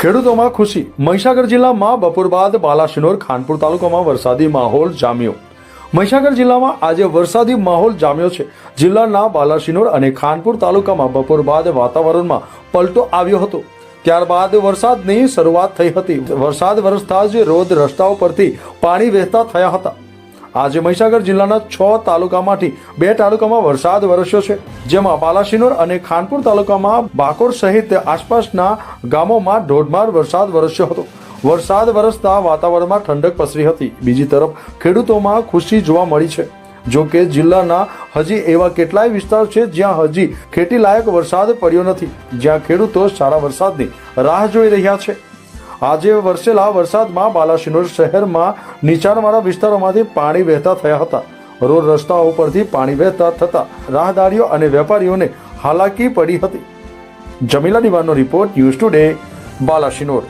ખેડૂતોમાં ખુશી. મહીસાગર જિલ્લામાં બપોર બાદ બાલાસિનોર, ખાનપુર તાલુકામાં વરસાદી માહોલ જામ્યો. મહીસાગર જિલ્લામાં આજે વરસાદી માહોલ જામ્યો છે. જિલ્લાના બાલાસિનોર અને ખાનપુર તાલુકામાં બપોર બાદ વાતાવરણમાં પલટો આવ્યો હતો. ત્યારબાદ વરસાદની શરૂઆત થઈ હતી. વરસાદ વરસતા જ રોડ રસ્તાઓ પરથી પાણી વહેતા થયા હતા. આજે મહીસાગર જિલ્લાના છ તાલુકામાંથી બે તાલુકામાં વરસાદ વરસ્યો છે, જેમાં બાલાસિનોર અને ખાનપુર તાલુકામાં બાકોર સહિત આસપાસના ગામોમાં ધોધમાર વરસાદ વરસ્યો હતો. વરસાદ વરસતા વાતાવરણમાં ઠંડક પસરી હતી. બીજી તરફ ખેડૂતોમાં ખુશી જોવા મળી છે. જો કે જિલ્લાના હજી એવા કેટલાય વિસ્તાર છે જ્યાં હજી ખેતી લાયક વરસાદ પડ્યો નથી. જ્યાં ખેડૂતો સારા વરસાદની રાહ જોઈ રહ્યા છે. આજે વરસેલા વરસાદમાં બાલાસિનોર શહેરમાં નીચાણવાળા વિસ્તારોમાંથી પાણી વહેતા થયા હતા. રોડ રસ્તાઓ પરથી પાણી વહેતા થતા રાહદારીઓ અને વેપારીઓને હાલાકી પડી હતી. જમીલા દિવાનો રિપોર્ટ ન્યૂઝ ટુડે બાલાસિનોર.